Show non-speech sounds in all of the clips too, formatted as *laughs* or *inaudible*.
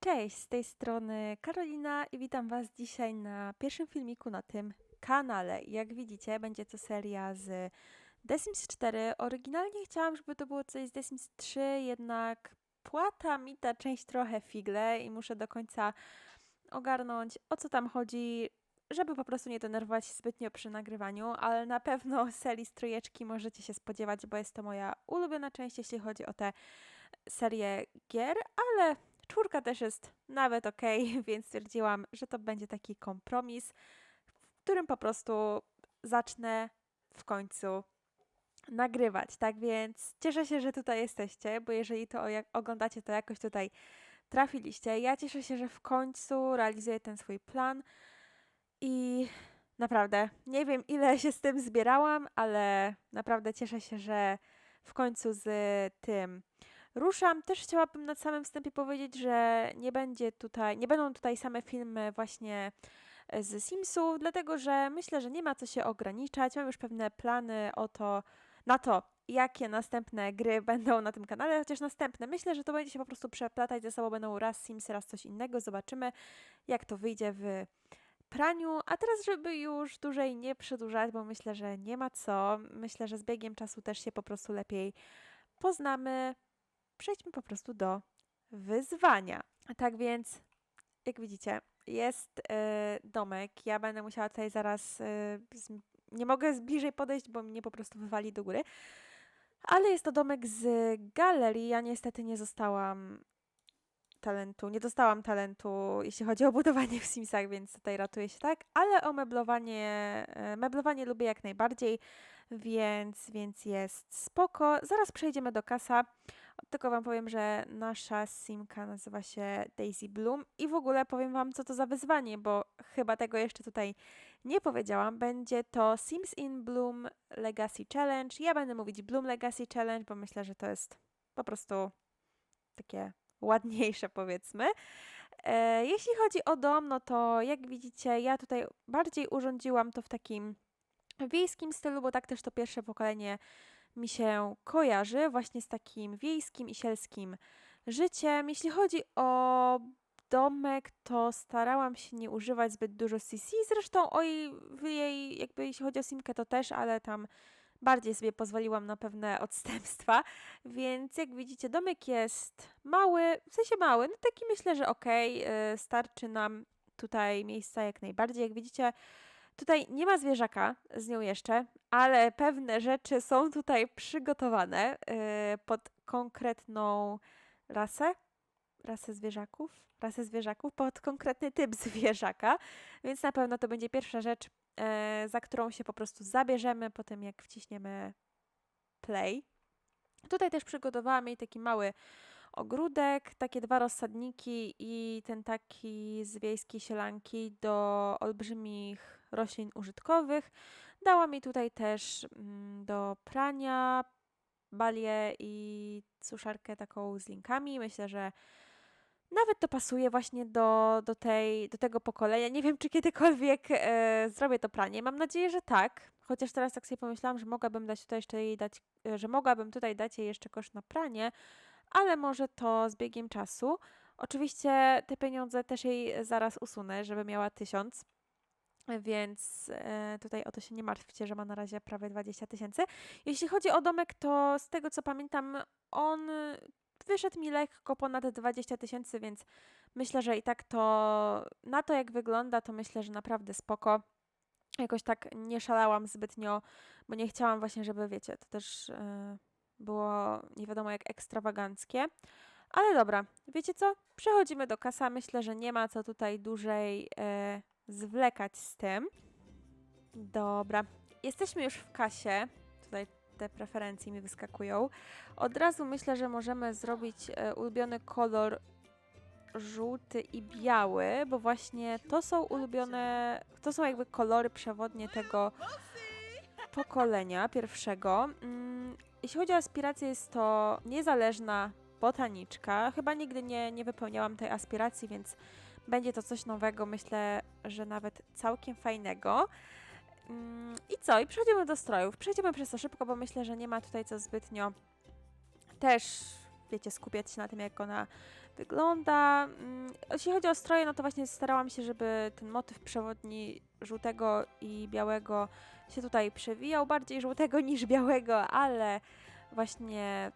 Cześć, z tej strony Karolina i witam Was dzisiaj na pierwszym filmiku na tym kanale. Jak widzicie, będzie to seria z The Sims 4. Oryginalnie chciałam, żeby to było coś z The Sims 3, jednak płata mi ta część trochę figle i muszę do końca ogarnąć, o co tam chodzi, żeby po prostu nie denerwować się zbytnio przy nagrywaniu, ale na pewno *laughs* serii z trójeczki możecie się spodziewać, bo jest to moja ulubiona część, jeśli chodzi o tę serię gier, ale czwórka też jest nawet ok, *laughs* więc stwierdziłam, że to będzie taki kompromis, w którym po prostu zacznę w końcu nagrywać. Tak więc cieszę się, że tutaj jesteście, bo jeżeli to oglądacie, to jakoś tutaj trafiliście. Ja cieszę się, że w końcu realizuję ten swój plan i naprawdę nie wiem, ile się z tym zbierałam, ale naprawdę cieszę się, że w końcu z tym ruszam. Też chciałabym na samym wstępie powiedzieć, że nie będzie tutaj, nie będą tutaj same filmy właśnie z Simsów, dlatego że myślę, że nie ma co się ograniczać. Mam już pewne plany o to, na to, jakie następne gry *laughs* będą na tym kanale, chociaż następne. Myślę, że to będzie się po prostu przeplatać ze sobą, będą raz Simsy, raz coś innego. Zobaczymy, jak to wyjdzie w praniu. A teraz, żeby już dłużej nie przedłużać, bo myślę, że nie ma co. Myślę, że z biegiem czasu też się po prostu lepiej poznamy. Przejdźmy po prostu do wyzwania. Tak więc, jak widzicie, jest y, domek. Ja będę musiała tutaj zaraz. Y, z, nie mogę bliżej podejść, bo mnie po prostu wywali do góry. Ale jest to domek z galerii. Ja niestety nie zostałam talentu, nie dostałam talentu, jeśli chodzi o budowanie w Simsach, więc tutaj ratuję się tak, ale o meblowanie, e, meblowanie lubię jak najbardziej, więc, więc jest spoko. Zaraz przejdziemy do kasa, tylko Wam powiem, że nasza simka nazywa się Daisy Bloom i w ogóle powiem Wam, co to za wyzwanie, bo chyba tego jeszcze tutaj nie powiedziałam. Będzie to Sims in Bloom Legacy Challenge. Ja będę mówić Bloom Legacy Challenge, bo myślę, że to jest po prostu takie ładniejsze, powiedzmy. E, jeśli chodzi o dom, no to jak widzicie, ja tutaj bardziej urządziłam to w takim wiejskim stylu, bo tak też to pierwsze pokolenie mi się kojarzy, właśnie z takim wiejskim i sielskim życiem. Jeśli chodzi o domek, to starałam się nie używać zbyt dużo CC, zresztą o jej, jej jakby jeśli chodzi o Simkę, to też, ale tam bardziej sobie pozwoliłam na pewne *laughs* odstępstwa, więc jak widzicie, domek jest mały, w sensie mały, no taki myślę, że okay, starczy nam tutaj miejsca jak najbardziej. Jak widzicie, tutaj nie ma zwierzaka z nią jeszcze, ale pewne rzeczy są tutaj przygotowane yy, pod konkretną rasę, rasę zwierzaków, rasę zwierzaków pod konkretny typ *laughs* zwierzaka, więc na pewno to będzie pierwsza rzecz, E, za którą się po prostu zabierzemy po tym, jak wciśniemy play. Tutaj też przygotowałam jej taki mały ogródek, takie dwa rozsadniki i ten taki z wiejskiej sielanki do olbrzymich roślin użytkowych. Dałam mi tutaj też mm, do prania balię i suszarkę taką z linkami. Myślę, że nawet to pasuje właśnie do, do, tej, do tego pokolenia. Nie wiem, czy kiedykolwiek e, zrobię to pranie. Mam nadzieję, że tak. Chociaż teraz tak sobie pomyślałam, że mogłabym dać tutaj jeszcze jej dać, e, że mogłabym tutaj dać jej jeszcze koszt na pranie, ale może to z biegiem czasu. Oczywiście te pieniądze też jej zaraz usunę, żeby miała tysiąc. Więc e, tutaj o to się nie martwcie, że ma na razie prawie 20 tysięcy. Jeśli chodzi o domek, to z tego co pamiętam, on wyszedł mi lekko ponad 20 tysięcy, więc myślę, że i tak to na to jak wygląda, to myślę, że naprawdę spoko. Jakoś tak nie szalałam zbytnio, bo nie chciałam właśnie, żeby wiecie, to też yy, było nie wiadomo jak ekstrawaganckie. Ale dobra, wiecie co? Przechodzimy do kasa. Myślę, że nie ma co tutaj dłużej yy, zwlekać z tym. Dobra, jesteśmy już w kasie. Tutaj te preferencje mi wyskakują. Od razu myślę, że możemy zrobić e, ulubiony kolor żółty i biały, bo właśnie to są ulubione, to są jakby kolory przewodnie tego pokolenia pierwszego. Mm, jeśli chodzi o aspirację, jest to niezależna botaniczka. Chyba nigdy nie, nie wypełniałam tej aspiracji, więc będzie to coś nowego, myślę, że nawet całkiem fajnego. Mm, I co? I przechodzimy do strojów. Przejdziemy przez to szybko, bo myślę, że nie ma tutaj co zbytnio też, wiecie, skupiać się na tym, jak ona wygląda. Mm, Jeśli chodzi o stroje, no to właśnie starałam się, żeby ten motyw przewodni żółtego i białego się tutaj przewijał. Bardziej żółtego niż białego, ale właśnie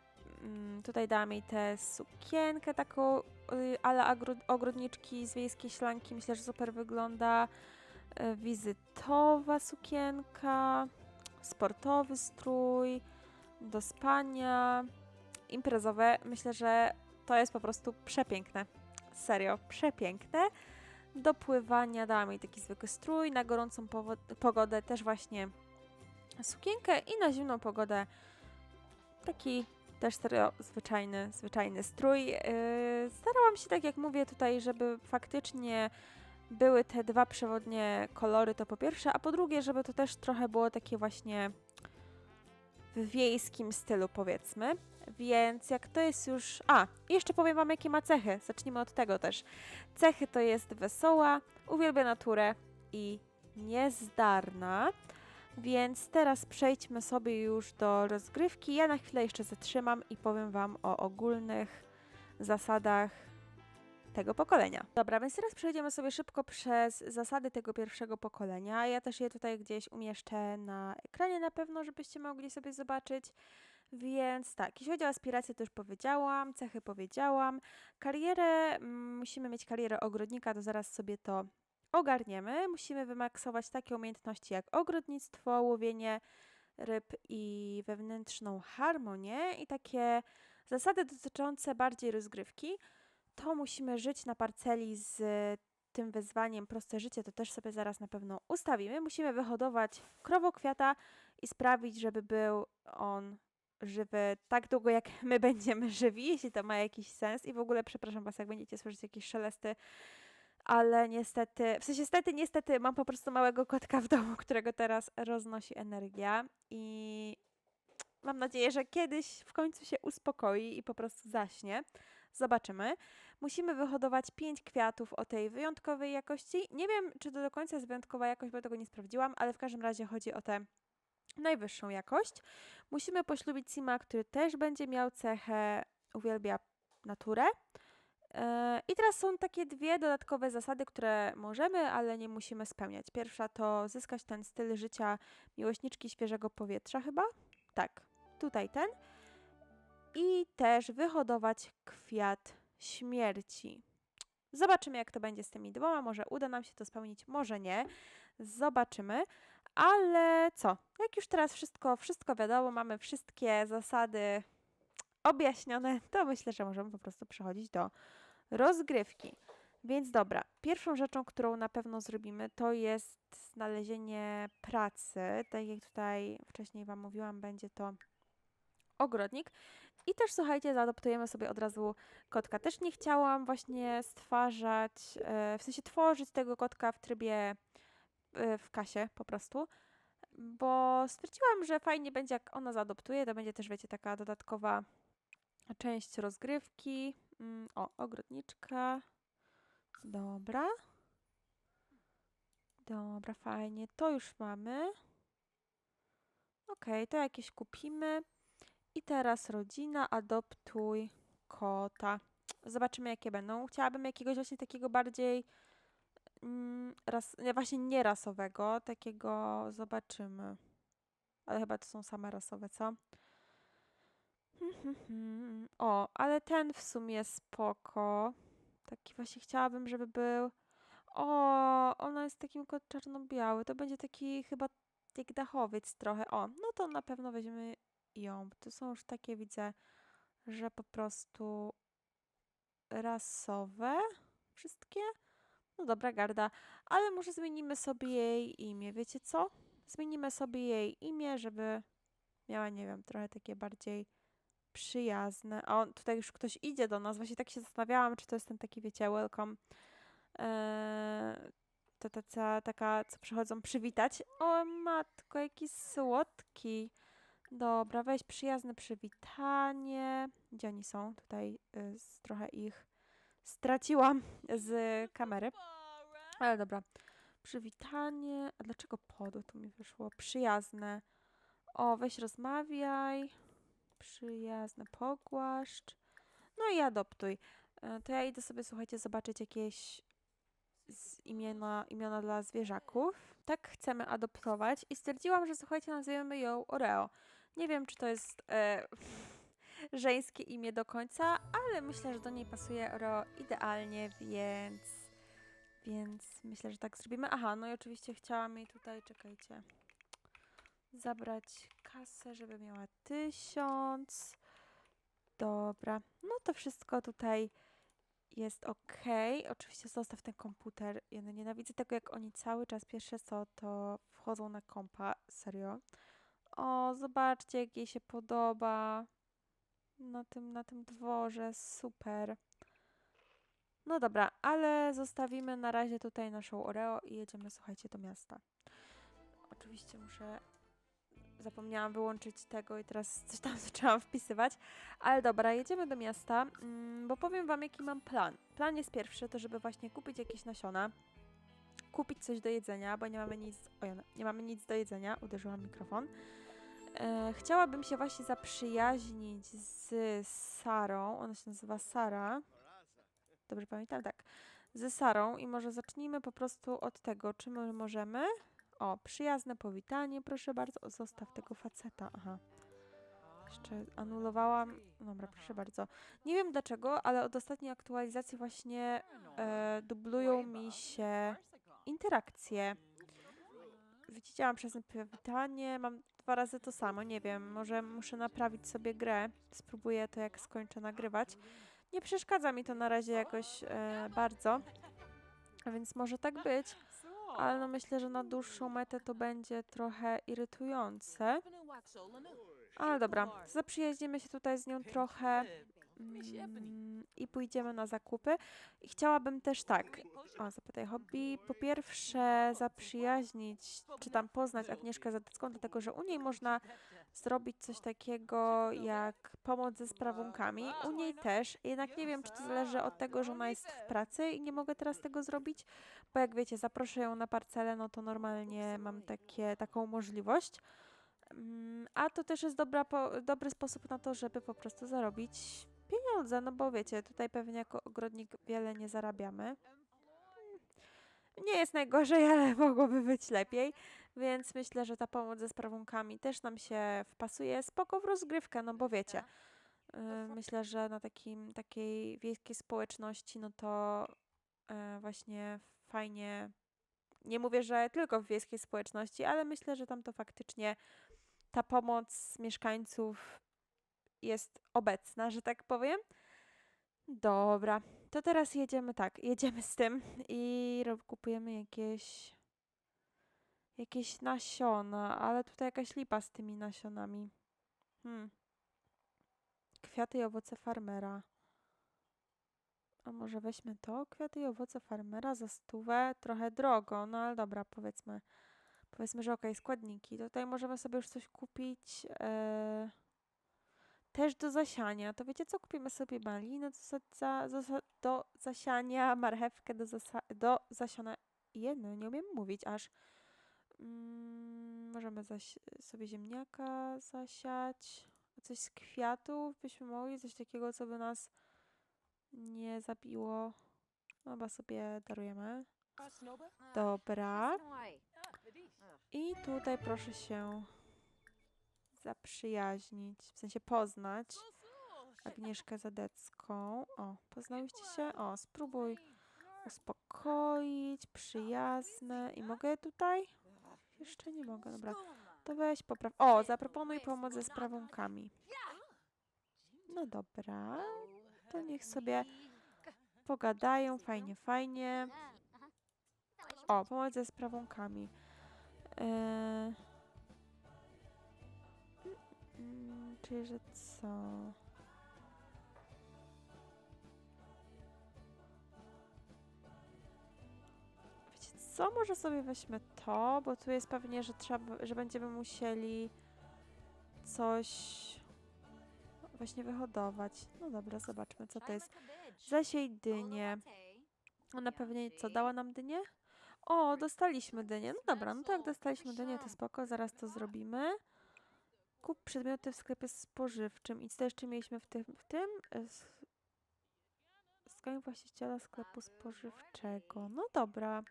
tutaj dałam jej tę sukienkę taką y, ale ogrodniczki z wiejskiej ślanki. Myślę, że super wygląda. Y, Wizytowa sukienka, sportowy strój, do spania, imprezowe. Myślę, że to jest po prostu przepiękne. Serio, przepiękne. Do pływania dałam jej taki zwykły strój, na gorącą pogodę też właśnie sukienkę i na zimną pogodę taki też serio zwyczajny, zwyczajny strój. Yy, starałam się, tak jak mówię tutaj, żeby faktycznie były te dwa przewodnie kolory, to po pierwsze, a po drugie, żeby to też trochę było takie właśnie w wiejskim stylu, powiedzmy. Więc jak to jest już. A, jeszcze powiem Wam, jakie ma cechy. Zacznijmy od tego też. Cechy to jest wesoła, uwielbia naturę i niezdarna. Więc teraz przejdźmy sobie już do rozgrywki. Ja na chwilę jeszcze zatrzymam i powiem Wam o ogólnych zasadach tego pokolenia. Dobra, więc teraz przejdziemy sobie szybko przez zasady tego pierwszego pokolenia. Ja też je tutaj gdzieś umieszczę na ekranie na pewno, żebyście mogli sobie zobaczyć. Więc tak, jeśli chodzi o aspiracje, to już powiedziałam, cechy powiedziałam. Karierę, mm, musimy mieć karierę ogrodnika, to zaraz sobie to ogarniemy. Musimy wymaksować takie umiejętności jak ogrodnictwo, łowienie ryb i wewnętrzną harmonię i takie zasady dotyczące bardziej rozgrywki. To musimy żyć na parceli z tym wyzwaniem proste życie, to też sobie zaraz na pewno ustawimy. Musimy wyhodować krowokwiata i sprawić, żeby był on żywy tak długo, jak my będziemy żywi, jeśli to ma jakiś sens. I w ogóle przepraszam Was, jak będziecie słyszeć jakieś szelesty, ale niestety, w sensie niestety, niestety mam po prostu małego kotka w domu, którego teraz roznosi energia i mam nadzieję, że kiedyś w końcu się uspokoi i po prostu zaśnie. Zobaczymy. Musimy wyhodować pięć kwiatów o tej wyjątkowej jakości. Nie wiem, czy to do końca jest wyjątkowa jakość, bo tego nie sprawdziłam, ale w każdym razie chodzi o tę najwyższą jakość. Musimy poślubić Sima, który też będzie miał cechę uwielbia naturę. Yy, I teraz są takie dwie dodatkowe zasady, które możemy, ale nie musimy spełniać. Pierwsza to zyskać ten styl życia miłośniczki świeżego powietrza chyba? Tak, tutaj ten. I też wyhodować kwiat śmierci. Zobaczymy, jak to będzie z tymi dwoma. Może uda nam się to spełnić, może nie. Zobaczymy. Ale co? Jak już teraz wszystko, wszystko wiadomo, mamy wszystkie zasady objaśnione, to myślę, że możemy po prostu przechodzić do rozgrywki. Więc dobra, pierwszą rzeczą, którą na pewno zrobimy, to jest znalezienie pracy. Tak jak tutaj wcześniej Wam mówiłam, będzie to ogrodnik. I też słuchajcie, zaadoptujemy sobie od razu kotka. Też nie chciałam właśnie stwarzać, e, w sensie tworzyć tego kotka w trybie e, w kasie po prostu, bo stwierdziłam, że fajnie będzie, jak ona zaadoptuje. To będzie też, wiecie, taka dodatkowa część rozgrywki. Mm, O, ogrodniczka. Dobra. Dobra, fajnie. To już mamy. Okej, to jakieś kupimy. I teraz rodzina, adoptuj kota. Zobaczymy, jakie będą. Chciałabym jakiegoś właśnie takiego bardziej mm, ras, nie, właśnie nie rasowego, takiego zobaczymy. Ale chyba to są same rasowe, co? *laughs* O, ale ten w sumie spoko. Taki właśnie chciałabym, żeby był. O, ona jest takim kot czarno-biały. To będzie taki chyba jak dachowiec trochę. O, no to na pewno weźmiemy ją. To są już takie, widzę, że po prostu rasowe wszystkie. No dobra, garda. Ale może zmienimy sobie jej imię. Wiecie co? Zmienimy sobie jej imię, żeby miała, nie wiem, trochę takie bardziej przyjazne. O, tutaj już ktoś idzie do nas. Właśnie tak się zastanawiałam, czy to jest ten taki, wiecie, welcome. Eee, to taca, taka, co przychodzą przywitać. O matko, jaki słodki. Dobra, weź przyjazne przywitanie. Gdzie oni są? Tutaj y, z, trochę ich straciłam z kamery. Ale dobra. Przywitanie. A dlaczego podu tu mi wyszło? Przyjazne. O, weź rozmawiaj. Przyjazne, pogłaszcz. No i adoptuj. e, to ja idę sobie, słuchajcie, zobaczyć jakieś imiona, imiona dla zwierzaków. Tak chcemy adoptować i stwierdziłam, że słuchajcie, nazwiemy ją Oreo. Nie wiem, czy to jest e, *laughs* żeńskie imię do końca, ale myślę, że do niej pasuje Oreo idealnie, więc więc myślę, że tak zrobimy. Aha, no i oczywiście chciałam jej tutaj, czekajcie, zabrać kasę, żeby miała tysiąc. Dobra, no to wszystko tutaj jest ok. Oczywiście zostaw ten komputer. Ja nienawidzę tego, jak oni cały czas pierwsze co, to wchodzą na kompa. Serio. O, zobaczcie, jak jej się podoba na tym, na tym dworze. Super. No dobra, ale zostawimy na razie tutaj naszą Oreo i jedziemy, słuchajcie, do miasta. Oczywiście muszę... Zapomniałam wyłączyć tego i teraz coś tam *laughs* zaczęłam wpisywać. Ale dobra, jedziemy do miasta, mm, bo powiem wam, jaki mam plan. Plan jest pierwszy, to żeby właśnie kupić jakieś nasiona, kupić coś do jedzenia, bo nie mamy nic... O, ja- nie mamy nic do jedzenia, uderzyłam mikrofon. E, chciałabym się właśnie zaprzyjaźnić z Sarą, ona się nazywa Sara. Dobrze pamiętam? Tak. Ze Sarą i może zacznijmy po prostu od tego, czy my możemy. O, przyjazne powitanie, proszę bardzo. O, zostaw tego faceta. Aha. Jeszcze anulowałam. Dobra, proszę bardzo. Nie wiem dlaczego, ale od ostatniej aktualizacji właśnie e, dublują mi się interakcje. Widziałam przez powitanie, mam dwa razy to samo, nie wiem, może muszę naprawić sobie grę. Spróbuję to jak skończę nagrywać. Nie przeszkadza mi to na razie jakoś e, bardzo, więc może tak być, ale no myślę, że na dłuższą metę to będzie trochę irytujące. Ale dobra, zaprzyjaźnimy się tutaj z nią trochę mm, i pójdziemy na zakupy. I chciałabym też tak, o zapytaj hobby, po pierwsze zaprzyjaźnić, czy tam poznać Agnieszkę Zadecką, dlatego że u niej można zrobić coś takiego jak pomoc ze sprawunkami. U niej też, jednak nie wiem, czy to zależy od tego, że ona jest w pracy i nie mogę teraz tego zrobić, bo jak wiecie, zaproszę ją na parcelę, no to normalnie mam takie, taką możliwość. Mm, A to też jest dobra, dobry sposób na to, żeby po prostu zarobić pieniądze, no bo wiecie, tutaj pewnie jako ogrodnik wiele nie zarabiamy. Nie jest najgorzej, ale *laughs* mogłoby być lepiej, więc myślę, że ta pomoc ze sprawunkami też nam się wpasuje. Spoko w rozgrywkę, no bo wiecie, y, myślę, że na takim, takiej wiejskiej społeczności, no to y, właśnie fajnie, nie mówię, że tylko w wiejskiej społeczności, ale myślę, że tam to faktycznie ta pomoc mieszkańców jest obecna, że tak powiem. Dobra, to teraz jedziemy tak, jedziemy z tym i kupujemy jakieś jakieś nasiona, ale tutaj jakaś lipa z tymi nasionami. Hmm. Kwiaty i owoce farmera. A może weźmy to? Kwiaty i owoce farmera za stówę. Trochę drogo, no ale dobra, powiedzmy. Powiedzmy, że okej, składniki. Tutaj możemy sobie już coś kupić. E, też do zasiania. To wiecie co? Kupimy sobie malinę do, za, za, do zasiania, marchewkę do, zasa, do zasiana. Jedno, nie umiem mówić aż. Mm, możemy zaś sobie ziemniaka zasiać. Coś z kwiatów byśmy mogli, coś takiego, co by nas nie zabiło. No, Chyba sobie darujemy. Dobra. I tutaj proszę się zaprzyjaźnić, w sensie poznać Agnieszkę Zadecką. O, poznałyście się? O, spróbuj uspokoić, przyjazne. I mogę tutaj? Jeszcze nie mogę, dobra. To weź popraw. O, zaproponuj pomoc ze sprawunkami. No dobra, to niech sobie pogadają, fajnie, fajnie. O, pomoc ze sprawunkami. Eee... Mm, Czyli, że co? Wiecie co? Może sobie weźmy to, bo tu jest pewnie, że trzeba, że będziemy musieli coś właśnie wyhodować. No dobra, zobaczmy co to jest. Zasiej dynię. Ona pewnie co, dała nam dynię? O, dostaliśmy dynię. No dobra, no to jak dostaliśmy dynię, to spoko, zaraz to zrobimy. Kup przedmioty w sklepie spożywczym. I co jeszcze mieliśmy w tym? W tym? E, właściciela sklepu spożywczego. No dobra.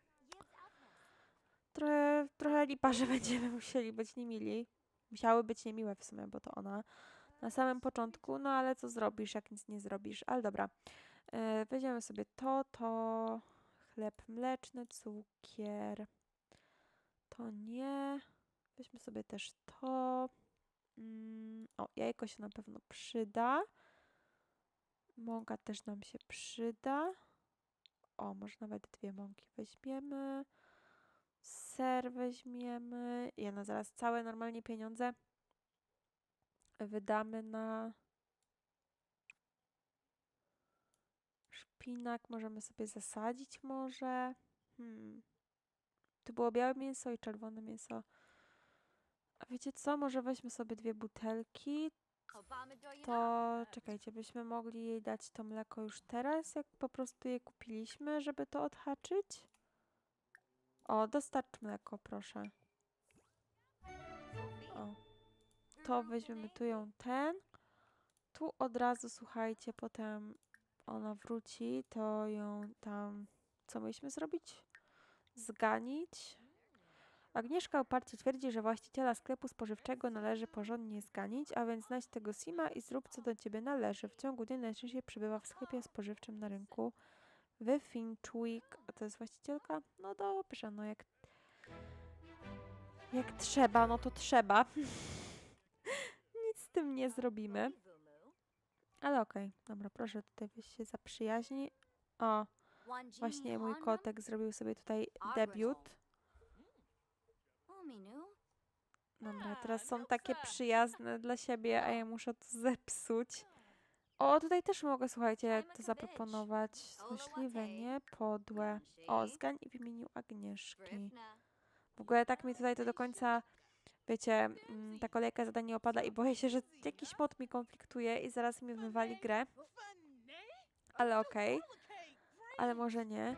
Trochę, trochę lipa, że *laughs* będziemy musieli być niemili. Musiały być niemiłe w sumie, bo to ona na samym początku, no ale co zrobisz, jak nic nie zrobisz, ale dobra. E, weźmiemy sobie to, to, chleb mleczny, cukier, to nie, weźmy sobie też to, mm, o, jajko się na pewno przyda, mąka też nam się przyda, o, może nawet dwie mąki weźmiemy, ser weźmiemy, ja no zaraz całe normalnie pieniądze wydamy na szpinak. Możemy sobie zasadzić może. Hmm. Tu było białe mięso i czerwone mięso. A wiecie co? Może weźmy sobie dwie butelki. To czekajcie, byśmy mogli jej dać to mleko już teraz, jak po prostu je kupiliśmy, żeby to odhaczyć. O, dostarcz mleko, proszę. O, to weźmiemy tu ją ten. Tu od razu, słuchajcie, potem ona wróci, to ją tam, co mieliśmy zrobić? Zganić. Agnieszka uparcie twierdzi, że właściciela sklepu spożywczego należy porządnie zganić, a więc znajdź tego Sima i zrób co do ciebie należy. W ciągu dnia najczęściej przebywa w sklepie spożywczym na rynku w Finchwick. A to jest właścicielka? No dobrze, no jak jak trzeba, no to trzeba. *laughs* Nic z tym nie zrobimy. Ale okej, dobra, proszę tutaj się zaprzyjaźni. O, właśnie mój kotek zrobił sobie tutaj debiut. Dobra, teraz są takie przyjazne dla siebie, a ja muszę to zepsuć. O, tutaj też mogę, słuchajcie, to zaproponować. Złośliwe, nie? Podłe. O, zgań w imieniu Agnieszki. W ogóle tak mi tutaj to do końca, wiecie, mm, ta kolejka zadań nie opada i boję się, że jakiś mod mi konfliktuje i zaraz mi wywali grę. Ale okej. Ale może nie.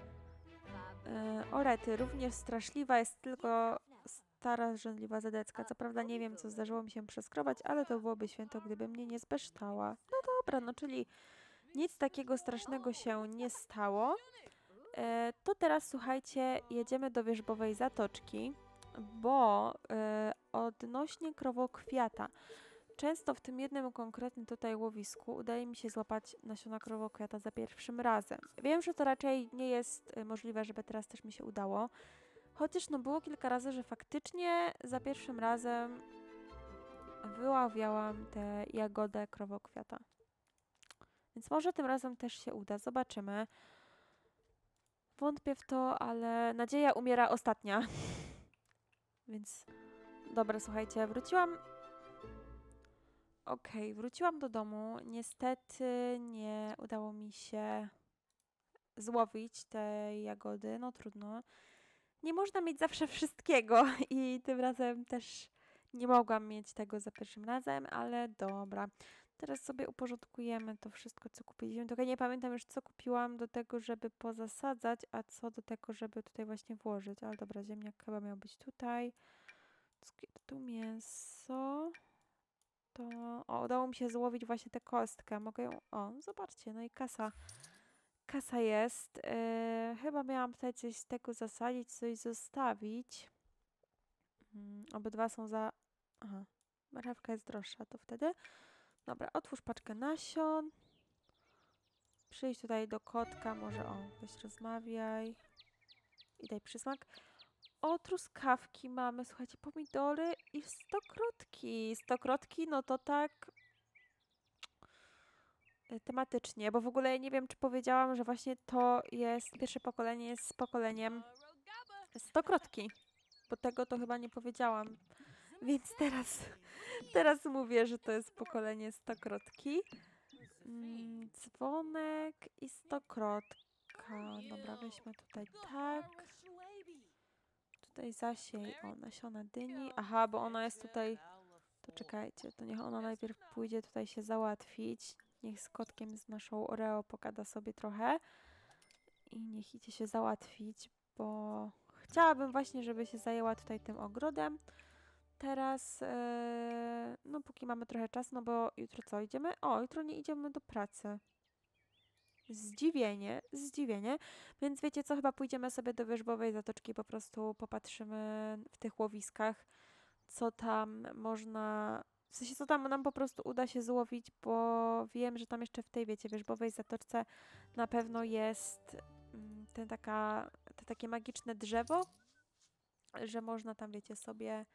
E, Orety, również straszliwa jest tylko stara, żądliwa zadecka. Co prawda nie wiem, co zdarzyło mi się przeskrobać, ale to byłoby święto, gdyby mnie nie zbeształa. No dobra, no czyli nic takiego strasznego się nie stało. E, to teraz słuchajcie, jedziemy do wierzbowej zatoczki, bo e, odnośnie krowokwiata. Często w tym jednym konkretnym tutaj łowisku udaje mi się złapać nasiona krowokwiata za pierwszym razem. Wiem, że to raczej nie jest e, możliwe, żeby teraz też mi się udało. Chociaż no było kilka razy, że faktycznie za pierwszym razem wyławiałam tę jagodę krowokwiata. Więc może tym razem też się uda. Zobaczymy. Wątpię w to, ale nadzieja umiera ostatnia. *laughs* Więc dobra, słuchajcie, wróciłam. Okej, wróciłam do domu. Niestety nie udało mi się złowić tej jagody. No trudno. Nie można mieć zawsze wszystkiego *laughs* i tym razem też nie mogłam mieć tego za pierwszym razem, ale dobra. Teraz sobie uporządkujemy to wszystko, co kupiliśmy. Tylko nie pamiętam już, co kupiłam do tego, żeby pozasadzać, a co do tego, żeby tutaj właśnie włożyć. Ale dobra, ziemniak chyba miał być tutaj. Cukier, tu mięso. To... O, udało mi się złowić właśnie tę kostkę. Mogę ją... O, zobaczcie, no i kasa. Kasa jest. Yy, chyba miałam tutaj coś z tego zasadzić, coś zostawić. Mm, obydwa są za... Aha, marchewka jest droższa, to wtedy... Dobra, otwórz paczkę nasion. Przyjdź tutaj do kotka, może o, weź rozmawiaj. I daj przysmak. O, truskawki mamy, słuchajcie, pomidory i stokrotki. Stokrotki, no to tak y, tematycznie, bo w ogóle nie wiem, czy powiedziałam, że właśnie to jest, pierwsze pokolenie jest z pokoleniem stokrotki, bo tego to chyba nie powiedziałam. Więc teraz, teraz mówię, że to jest pokolenie stokrotki. Mm, dzwonek i stokrotka. Dobra, weźmy tutaj tak. Tutaj zasiej, o, nasiona dyni. Aha, bo ona jest tutaj... To czekajcie, to niech ona najpierw pójdzie tutaj się załatwić. Niech z kotkiem z naszą Oreo pogada sobie trochę. I niech idzie się załatwić, bo chciałabym właśnie, żeby się zajęła tutaj tym ogrodem. Teraz, e, no póki mamy trochę czasu, no bo jutro co, idziemy? O, jutro nie idziemy do pracy. zdziwienie, zdziwienie. Więc wiecie co, chyba pójdziemy sobie do wierzbowej zatoczki, po prostu popatrzymy w tych łowiskach, co tam można, w sensie co tam nam po prostu uda się złowić, bo wiem, że tam jeszcze w tej, wiecie, wierzbowej zatoczce na pewno jest mm, ten taka, te takie magiczne drzewo, że można tam, wiecie, sobie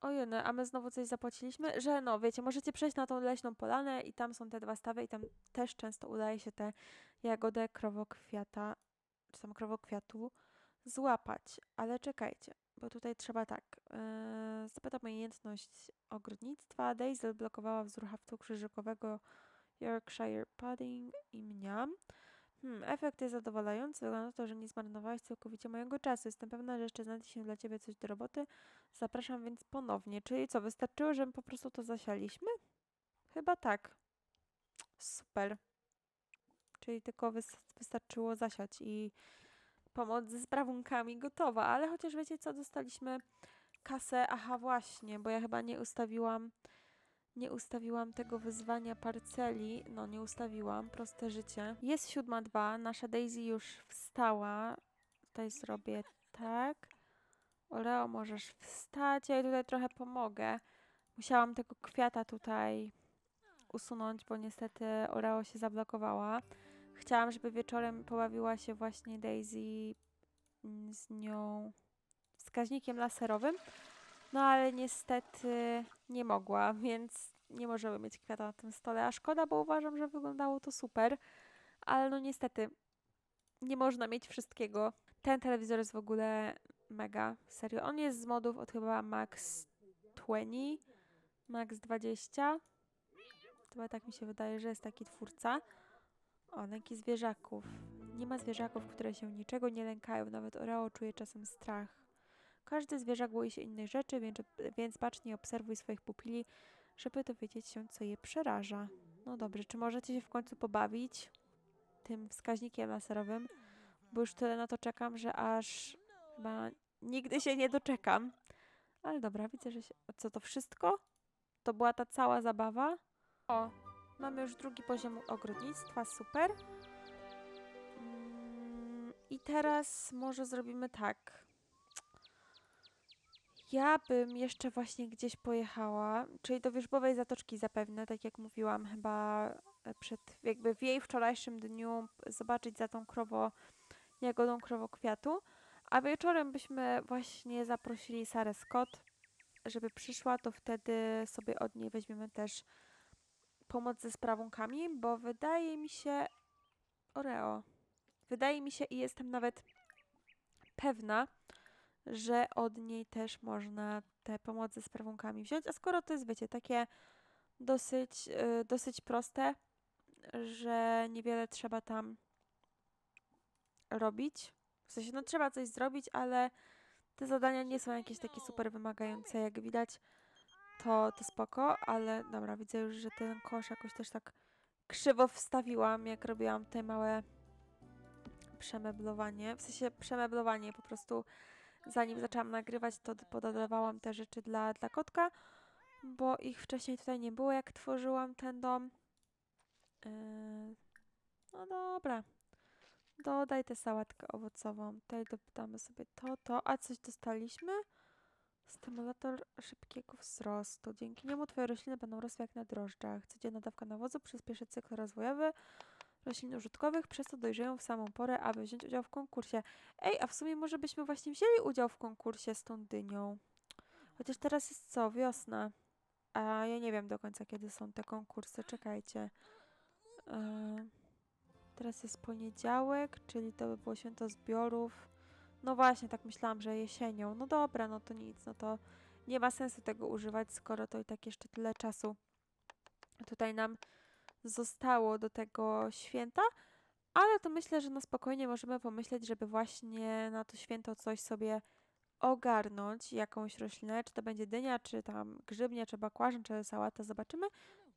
Ojej, a my znowu coś zapłaciliśmy, że no, wiecie, możecie przejść na tą leśną polanę i tam są te dwa stawy i tam też często udaje się tę jagodę krowokwiata, czy tam krowokwiatu złapać. Ale czekajcie, bo tutaj trzeba tak, yy, zapytam umiejętność ogrodnictwa. Daisy blokowała wzór haftu krzyżykowego Yorkshire Pudding i mniam. Hmm, efekt jest zadowalający. Wygląda na to, że nie zmarnowałeś całkowicie mojego czasu. Jestem pewna, że jeszcze znajdzie się dla ciebie coś do roboty. Zapraszam więc ponownie. Czyli co, wystarczyło, że po prostu to zasialiśmy? Chyba tak. Super. Czyli tylko wys wystarczyło zasiać i pomoc ze sprawunkami gotowa. Ale chociaż wiecie co, dostaliśmy kasę. Aha, właśnie, bo ja chyba nie ustawiłam nie ustawiłam tego wyzwania parceli. No, nie ustawiłam. Proste życie. Jest siódma dwa. Nasza Daisy już wstała. Tutaj zrobię tak. Oreo, możesz wstać. Ja tutaj trochę pomogę. Musiałam tego kwiata tutaj usunąć, bo niestety Oreo się zablokowała. Chciałam, żeby wieczorem pobawiła się właśnie Daisy mm, z nią wskaźnikiem laserowym. No ale niestety nie mogła, *laughs* więc nie możemy mieć kwiata na tym stole. A szkoda, bo uważam, że wyglądało to super. Ale no niestety nie można mieć wszystkiego. Ten telewizor jest w ogóle mega, serio. On jest z modów od chyba Max 20, Max 20. Chyba tak mi się wydaje, że jest taki twórca. O, lęki zwierzaków. Nie ma zwierzaków, które się niczego nie lękają. Nawet Oreo czuje czasem strach. Każdy zwierzak boi się innych rzeczy, więc, więc bacznie obserwuj swoich pupili, żeby dowiedzieć się, co je przeraża. No dobrze, czy możecie się w końcu pobawić tym wskaźnikiem laserowym? Bo już tyle na to czekam, że aż chyba nigdy się nie doczekam. Ale dobra, widzę, że się... Co to wszystko? To była ta cała zabawa? O, mamy już drugi poziom ogrodnictwa, super. Mm, I teraz może zrobimy tak. Ja bym jeszcze właśnie gdzieś pojechała, czyli do Wierzbowej Zatoczki zapewne, tak jak mówiłam, chyba e, przed, jakby w jej wczorajszym dniu zobaczyć za tą krowo, jagodą krowokwiatu, a wieczorem byśmy właśnie zaprosili Sarę Scott, żeby przyszła, to wtedy sobie od niej weźmiemy też pomoc ze sprawunkami, bo wydaje mi się, Oreo, wydaje mi się i jestem nawet pewna, że od niej też można te pomocy z prawunkami wziąć. A skoro to jest, wiecie, takie dosyć, yy, dosyć proste, że niewiele trzeba tam robić. W sensie, no trzeba coś zrobić, ale te zadania nie są jakieś takie super wymagające, jak widać. To, to spoko, ale dobra, widzę już, że ten kosz jakoś też tak krzywo wstawiłam, jak robiłam te małe przemeblowanie. W sensie przemeblowanie po prostu zanim zaczęłam nagrywać, to pododawałam te rzeczy dla, dla kotka, bo ich wcześniej tutaj nie było, jak tworzyłam ten dom. Yy, no dobra. Dodaj tę sałatkę owocową. Tutaj dodamy sobie to, to. A coś dostaliśmy? Stymulator szybkiego wzrostu. Dzięki niemu twoje rośliny będą rosły jak na drożdżach. Codzienna dawka nawozu przyspieszy cykl rozwojowy roślin użytkowych, przez to dojrzeją w samą porę, aby wziąć udział w konkursie. Ej, a w sumie może byśmy właśnie wzięli udział w konkursie z tą dynią. Chociaż teraz jest co? Wiosna. A ja nie wiem do końca, kiedy są te konkursy. Czekajcie. Yy, teraz jest poniedziałek, czyli to by było święto zbiorów. No właśnie, tak myślałam, że jesienią. No dobra, no to nic, no to nie ma sensu tego używać, skoro to i tak jeszcze tyle czasu tutaj nam zostało do tego święta, ale to myślę, że na spokojnie możemy pomyśleć, żeby właśnie na to święto coś sobie ogarnąć, jakąś roślinę, czy to będzie dynia, czy tam grzybnia, czy bakłażan, czy sałata, zobaczymy.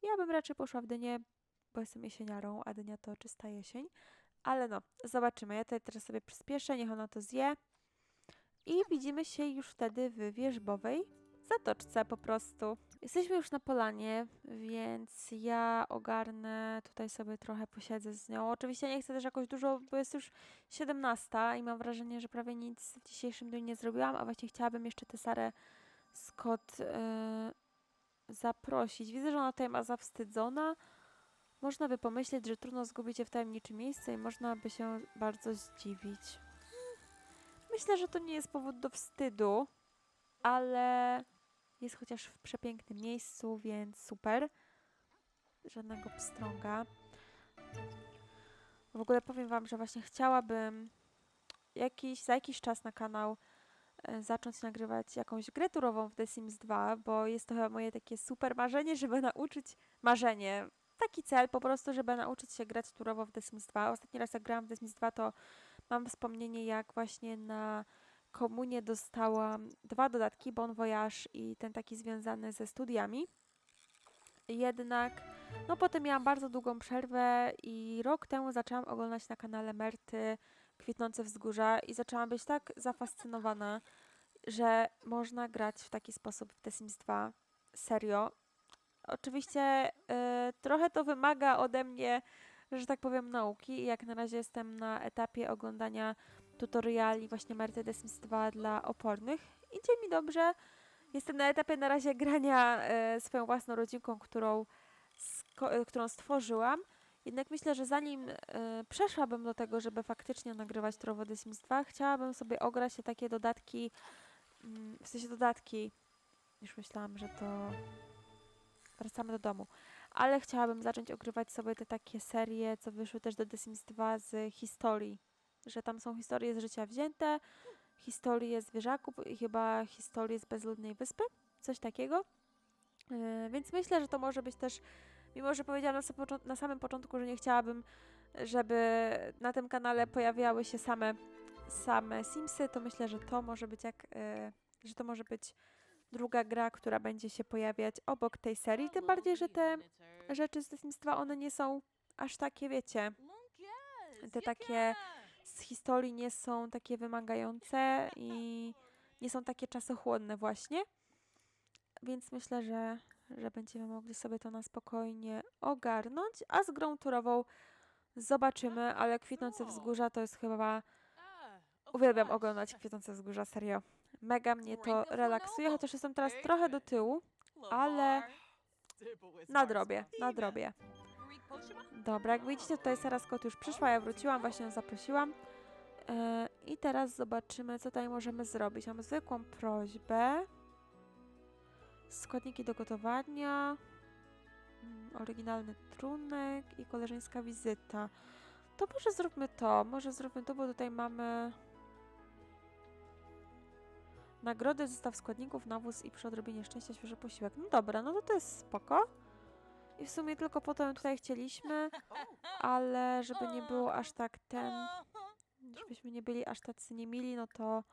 Ja bym raczej poszła w dynię, bo jestem jesieniarą, a dynia to czysta jesień. Ale no, zobaczymy. Ja tutaj teraz sobie przyspieszę, niech ona to zje. I widzimy się już wtedy w wierzbowej zatoczce po prostu. Jesteśmy już na polanie, więc ja ogarnę, tutaj sobie trochę posiedzę z nią. Oczywiście nie chcę też jakoś dużo, bo jest już 17 i mam wrażenie, że prawie nic w dzisiejszym dniu nie zrobiłam, a właśnie chciałabym jeszcze tę Sarę Scott yy, zaprosić. Widzę, że ona tutaj ma zawstydzona. Można by pomyśleć, że trudno zgubić je w tajemniczym miejscu i można by się bardzo zdziwić. Myślę, że to nie jest powód do wstydu, ale jest chociaż w przepięknym miejscu, więc super. Żadnego pstrąga. W ogóle powiem Wam, że właśnie chciałabym jakiś, za jakiś czas na kanał e, zacząć nagrywać jakąś grę turową w The Sims 2, bo jest to chyba moje takie super marzenie, żeby nauczyć, marzenie, taki cel po prostu, żeby nauczyć się grać turowo w The Sims 2. Ostatni raz jak grałam w The Sims 2, to mam wspomnienie jak właśnie na komunie dostałam dwa dodatki, Bon Voyage i ten taki związany ze studiami. Jednak, no potem miałam bardzo długą przerwę i rok temu zaczęłam oglądać na kanale Merty Kwitnące Wzgórza i zaczęłam być tak zafascynowana, że można grać w taki sposób w The Sims 2. Serio. Oczywiście y, trochę to wymaga ode mnie, że tak powiem, nauki. i Jak na razie jestem na etapie oglądania tutoriali właśnie Sims 2 dla opornych. Idzie mi dobrze. Jestem na etapie na razie grania e, swoją własną rodzinką, którą, e, którą stworzyłam. Jednak myślę, że zanim e, przeszłabym do tego, żeby faktycznie nagrywać turowo The Sims 2, chciałabym sobie ograć te takie dodatki, mm, w sensie dodatki, już myślałam, że to wracamy do domu, ale chciałabym zacząć ogrywać sobie te takie serie, co wyszły też do The Sims 2 z historii, że tam są historie z życia wzięte, historie zwierzaków i chyba historie z bezludnej wyspy, coś takiego. Yy, więc myślę, że to może być też, mimo że powiedziałam na, na samym początku, że nie chciałabym, żeby na tym kanale pojawiały się same, same Simsy, to myślę, że to może być jak, yy, że to może być druga gra, która będzie się pojawiać obok tej serii, tym bardziej, że te rzeczy z 2, one nie są aż takie, wiecie, te takie z historii nie są takie wymagające i nie są takie czasochłonne właśnie. Więc myślę, że, że będziemy mogli sobie to na spokojnie ogarnąć, a z grą turową zobaczymy, ale Kwitnące Wzgórza to jest chyba... Uwielbiam oglądać Kwitnące Wzgórza, serio. Mega mnie to relaksuje, chociaż jestem teraz trochę do tyłu. ale Nadrobię, nadrobię. Dobra, jak widzicie, tutaj Sara Scott już przyszła, ja wróciłam, właśnie ją zaprosiłam. E, I teraz zobaczymy, co tutaj możemy zrobić. Mamy zwykłą prośbę. Składniki do gotowania. mm, Oryginalny trunek i koleżeńska wizyta. To może zróbmy to, może zróbmy to, bo tutaj mamy nagrody, zestaw składników, nawóz i przy odrobinie szczęścia świeży posiłek. No dobra, no to to jest spoko. I w sumie tylko po to ją tutaj chcieliśmy, *laughs* ale żeby nie było aż tak ten, *laughs* żebyśmy nie byli aż tacy niemili, no to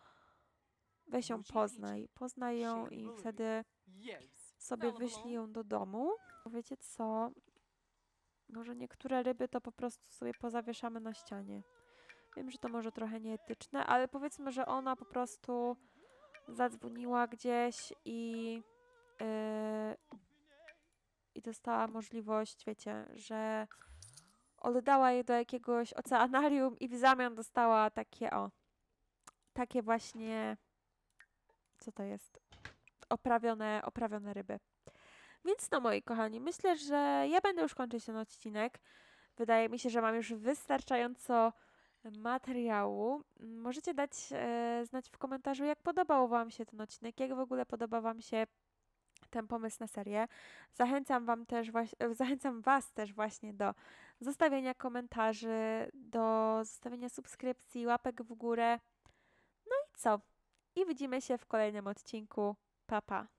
weź ją poznaj. Poznaj ją i wtedy sobie wyślij ją do domu. Wiecie co? Może niektóre ryby to po prostu sobie pozawieszamy na ścianie. Wiem, że to może trochę nieetyczne, ale powiedzmy, że ona po prostu zadzwoniła gdzieś i, yy, i dostała możliwość, wiecie, że oddała je do jakiegoś oceanarium i w zamian dostała takie o, takie właśnie, co to jest? Oprawione, oprawione ryby. Więc no moi kochani, myślę, że ja będę już kończyć ten odcinek. Wydaje mi się, że mam już wystarczająco materiału. Możecie dać e, znać w komentarzu, jak podobał Wam się ten odcinek, jak w ogóle podoba Wam się ten pomysł na serię. Zachęcam Wam też e, zachęcam Was też właśnie do zostawienia komentarzy, do zostawienia subskrypcji, łapek w górę. No i co? I widzimy się w kolejnym odcinku. Pa, pa.